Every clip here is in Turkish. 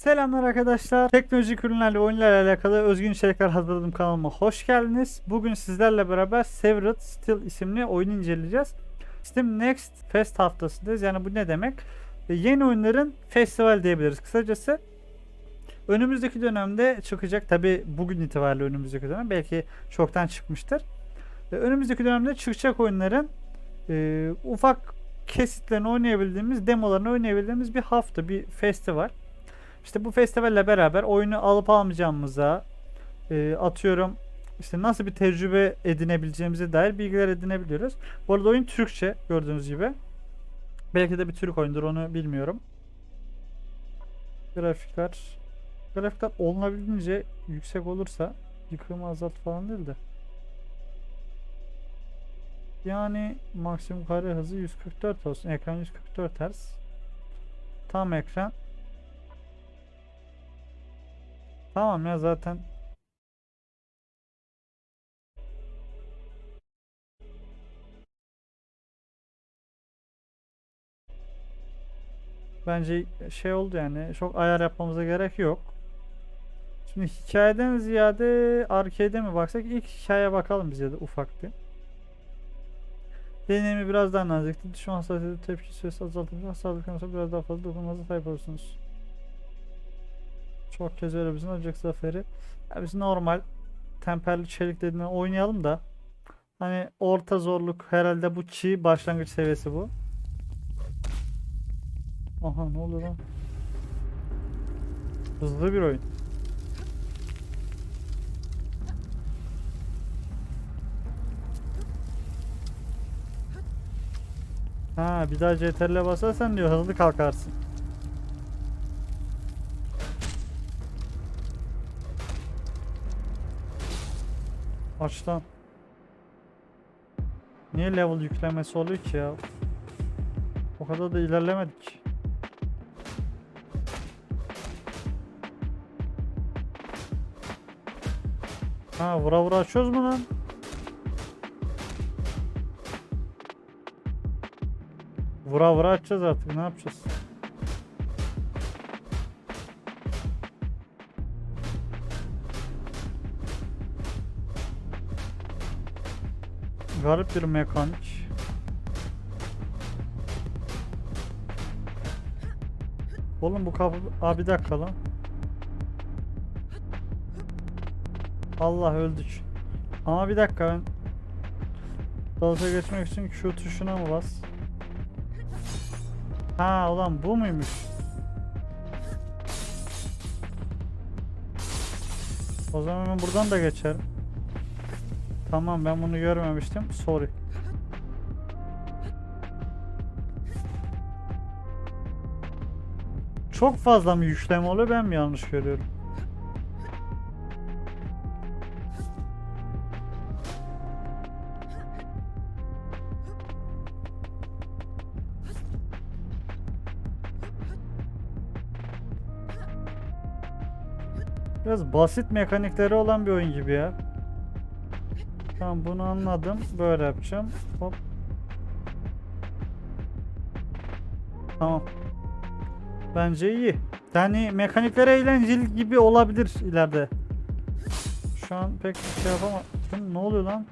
Selamlar arkadaşlar. Teknolojik ürünlerle oyunlarla alakalı özgün içerikler hazırladım kanalıma. Hoş geldiniz. Bugün sizlerle beraber Severed Steel isimli oyunu inceleyeceğiz. Steam Next Fest haftasındayız. Yani bu ne demek? E, Yeni oyunların festival diyebiliriz kısacası. Önümüzdeki dönemde çıkacak. Tabi bugün itibariyle önümüzdeki dönem. Belki çoktan çıkmıştır. E, Önümüzdeki dönemde çıkacak oyunların e, ufak kesitlerini oynayabildiğimiz, demolarını oynayabildiğimiz bir hafta, bir festival. İşte bu festivalle beraber oyunu alıp almayacağımıza e, atıyorum işte nasıl bir tecrübe edinebileceğimize dair bilgiler edinebiliyoruz. Bu arada oyun Türkçe gördüğünüz gibi. Belki de bir Türk oyundur onu bilmiyorum. Grafikler grafikler olunabildiğince yüksek olursa yıkımı azalt falan değil de. Yani maksimum kare hızı 144 olsun. Ekran 144 Hz. Tam ekran Tamam ya zaten. Bence şey oldu yani çok ayar yapmamıza gerek yok. Şimdi hikayeden ziyade arcade'e mi baksak ilk hikayeye bakalım biz ya da ufak. Deneyimi biraz daha nazikti. Düşman hassasiyeti tepki süresi azaltılmış. Hastalık biraz daha fazla dokunmaza sahip olursunuz. Çok kez öyle bizim Ocak zaferi. Ya biz normal temperli çelik dediğine oynayalım da hani orta zorluk herhalde bu çiğ başlangıç seviyesi bu. Aha ne oluyor lan? Hızlı bir oyun. Ha bir daha CTRL'e basarsan diyor hızlı kalkarsın. Aç lan. Niye level yüklemesi oluyor ki ya? O kadar da ilerlemedik. Ha vura vura açıyoruz mu lan? Vura vura açacağız artık ne yapacağız? Garip bir mekanik. Oğlum bu kapı... Aa bir dakika lan. Allah öldük. Ama bir dakika ben... Dalga geçmek için Q tuşuna mı bas? Ha ulan bu muymuş? O zaman ben buradan da geçerim. Tamam ben bunu görmemiştim. Sorry. Çok fazla mı yükleme oluyor ben mi yanlış görüyorum? Biraz basit mekanikleri olan bir oyun gibi ya. Tamam bunu anladım. Böyle yapacağım. Hop. Tamam. Bence iyi. Yani mekanikleri eğlenceli gibi olabilir ileride. Şu an pek bir şey yapamadım. Ne oluyor lan?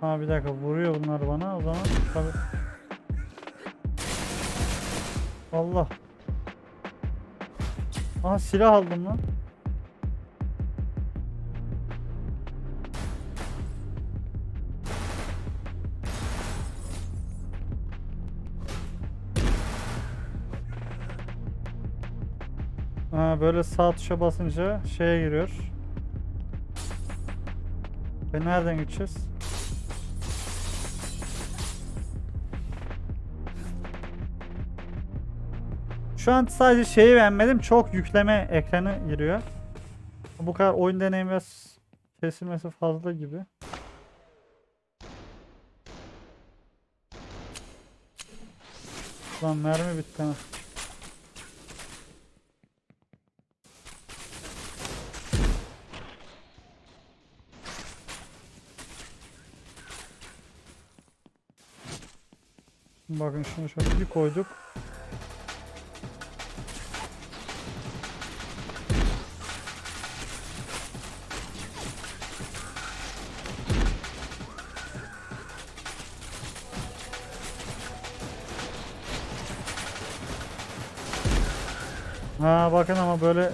Ha bir dakika vuruyor bunlar bana o zaman tabii. Allah. Aha silah aldım lan. Böyle sağ tuşa basınca şeye giriyor. Ve nereden gideceğiz? Şu an sadece şeyi beğenmedim. Çok yükleme ekranı giriyor. Bu kadar oyun deneyimi ve kesilmesi fazla gibi. Lan mermi bitti Bakın şunu şöyle bir koyduk. Ha bakın ama böyle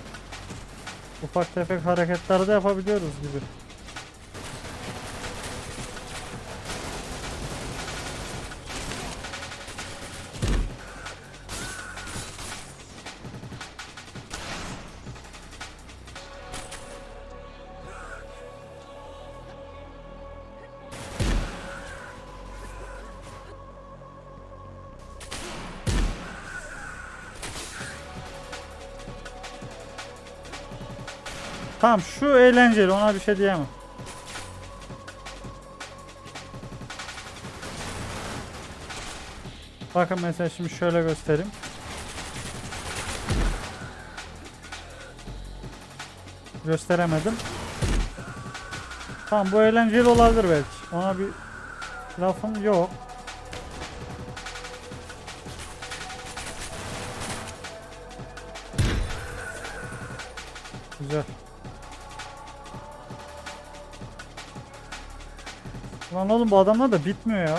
ufak tefek hareketler de yapabiliyoruz gibi. Tamam şu eğlenceli ona bir şey diyemem. Bakın mesela şimdi şöyle göstereyim. Gösteremedim. Tamam bu eğlenceli olabilir belki. Ona bir lafım yok. Güzel. Lan oğlum bu adamlar da bitmiyor ya.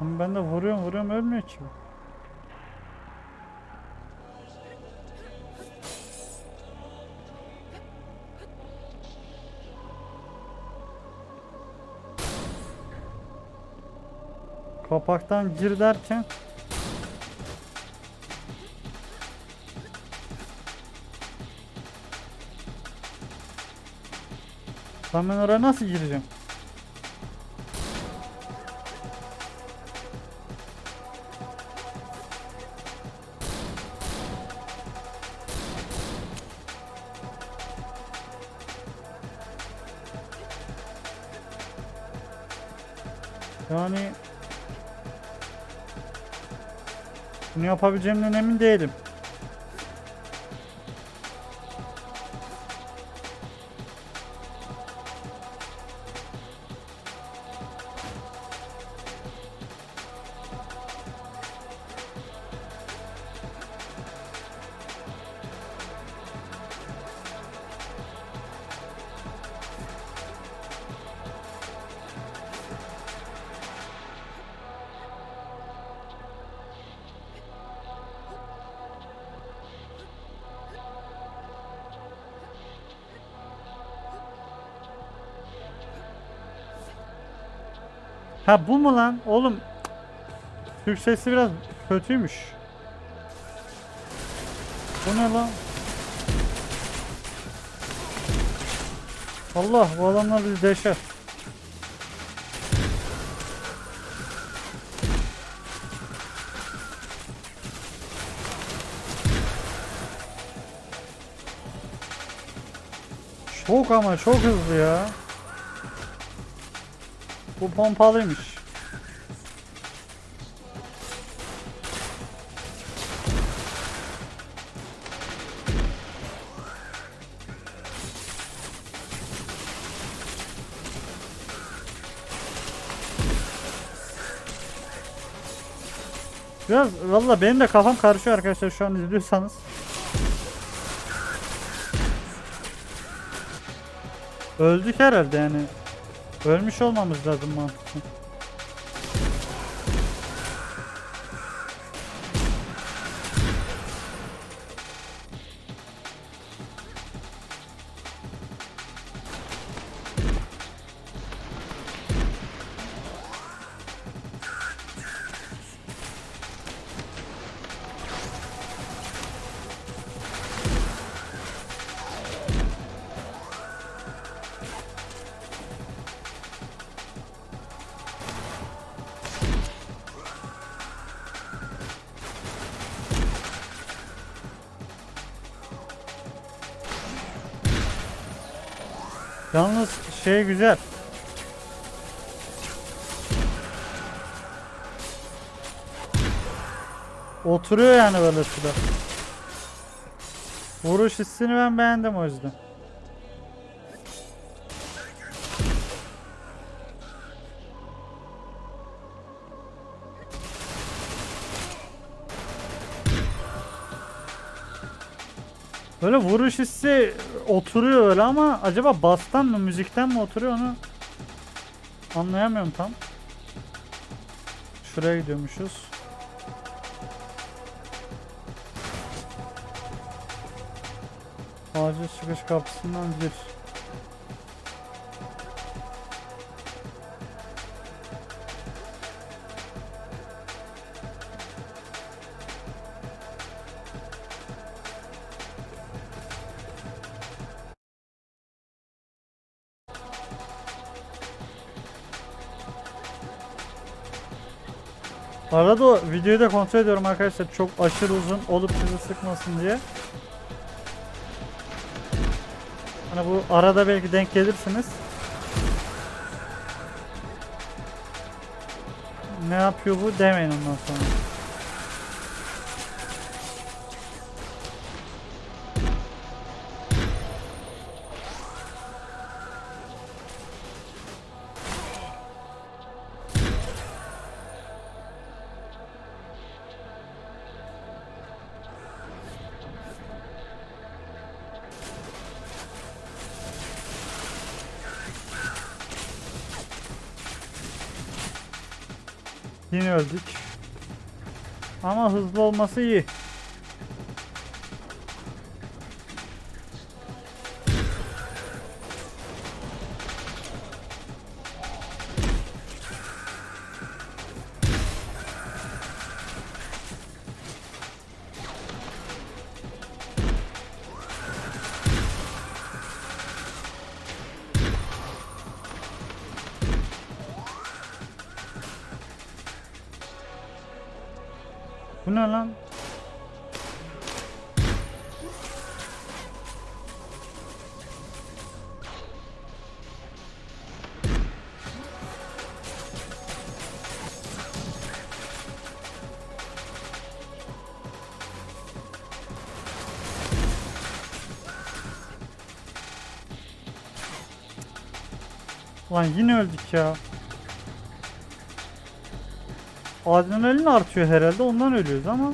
Ben de vuruyorum vuruyorum ölmüyor ki. Kapaktan gir derken Lan ben oraya nasıl gireceğim? Yani bunu yapabileceğimden emin değilim. Ha bu mu lan? Oğlum Türk sesi biraz kötüymüş. Bu ne lan? Allah bu adamlar bizi deşer. Çok ama çok hızlı ya. Bu pompalıymış. Biraz valla benim de kafam karışıyor arkadaşlar şu an izliyorsanız. Öldük herhalde yani. Ölmüş olmamız lazım mantıklı. Yalnız şey güzel. Oturuyor yani böyle silah. Vuruş hissini ben beğendim o yüzden. Böyle vuruş hissi oturuyor öyle ama acaba bastan mı müzikten mi oturuyor onu anlayamıyorum tam. Şuraya gidiyormuşuz. Acil çıkış kapısından gir. Arada videoyu da kontrol ediyorum arkadaşlar çok aşırı uzun olup sizi sıkmasın diye. Hani bu arada belki denk gelirsiniz. Ne yapıyor bu demeyin ondan sonra. Yine öldük. Ama hızlı olması iyi. Bu ne lan? Lan yine öldük ya. Adrenalin artıyor herhalde ondan ölüyoruz ama.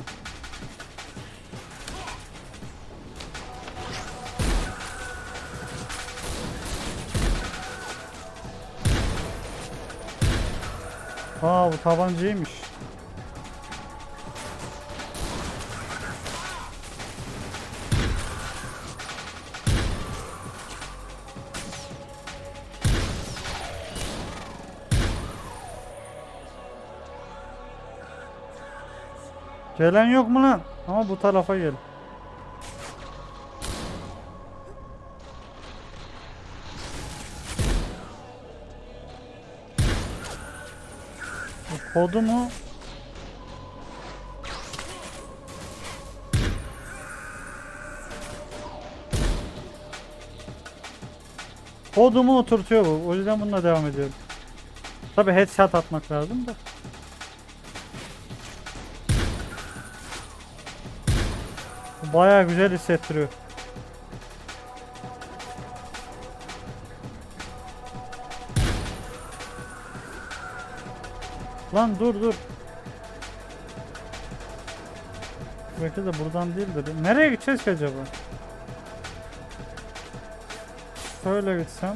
Aa bu tabancaymış. Gelen yok mu lan? Ama bu tarafa gel. Bu kodu mu? Kodumu oturtuyor bu. O yüzden bununla devam ediyorum. Tabi headshot atmak lazım da. Baya güzel hissettiriyor. Lan dur dur. Belki de buradan değildir. Nereye gideceğiz ki acaba? Şöyle gitsem.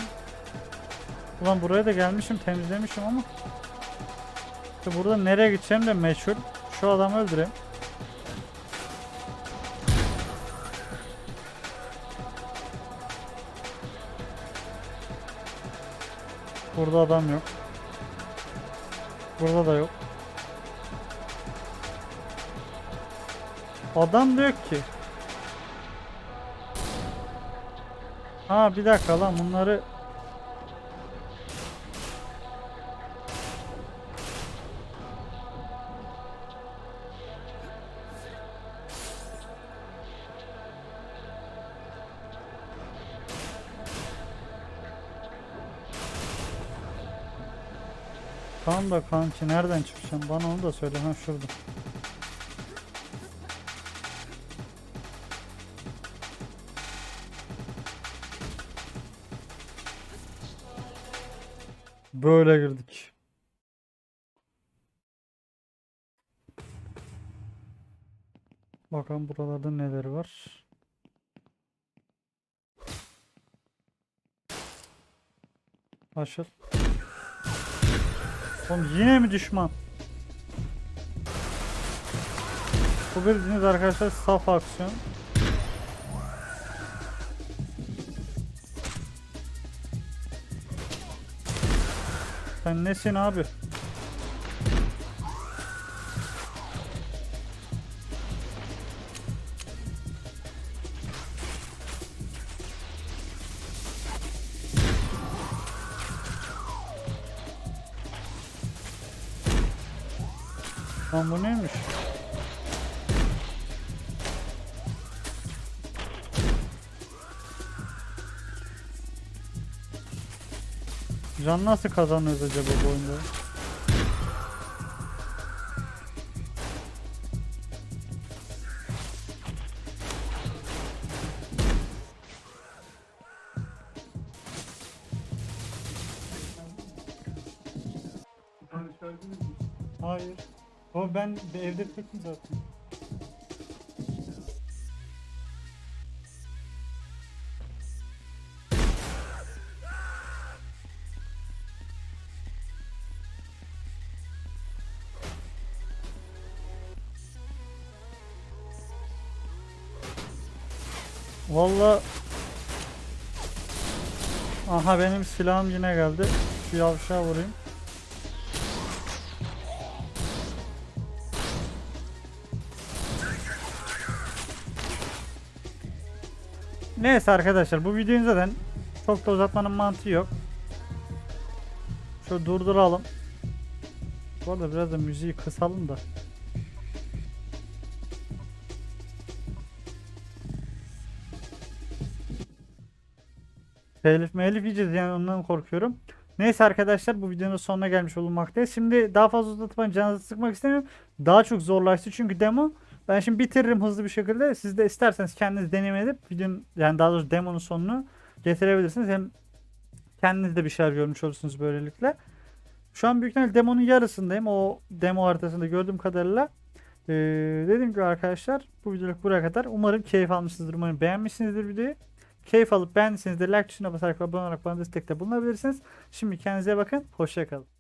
Ulan buraya da gelmişim temizlemişim ama. İşte burada nereye gideceğim de meşhur. Şu adamı öldüreyim. Burada adam yok. Burada da yok. Adam da yok ki. Ha bir dakika lan bunları Tamam da kanki nereden çıkacağım? Bana onu da söyle. Ha şurada. Böyle girdik. Bakalım buralarda neler var. Açıl. Oğlum yine mi düşman? Bu bildiğiniz arkadaşlar saf aksiyon. Sen nesin abi? Lan bu neymiş? Can nasıl kazanıyoruz acaba bu oyunda? Evde tekim zaten. Valla Aha benim silahım yine geldi. Şu yavşağa vurayım. Neyse arkadaşlar bu videonun zaten çok da uzatmanın mantığı yok. Şöyle durduralım. Bu arada biraz da müziği kısalım da. Telif melif yiyeceğiz yani ondan korkuyorum. Neyse arkadaşlar bu videonun sonuna gelmiş bulunmaktayız. Şimdi daha fazla uzatmayın canınızı sıkmak istemiyorum. Daha çok zorlaştı çünkü demo. Ben şimdi bitiririm hızlı bir şekilde. Siz de isterseniz kendiniz deneyim edip videonun yani daha doğrusu demonun sonunu getirebilirsiniz. Hem kendiniz de bir şeyler görmüş olursunuz böylelikle. Şu an büyük ihtimalle demonun yarısındayım. O demo haritasında gördüğüm kadarıyla. Ee, dediğim gibi arkadaşlar bu videoluk buraya kadar. Umarım keyif almışsınızdır. Umarım beğenmişsinizdir videoyu. Keyif alıp beğendiyseniz de like tuşuna basarak abone olarak bana destekte bulunabilirsiniz. Şimdi kendinize bakın. Hoşçakalın.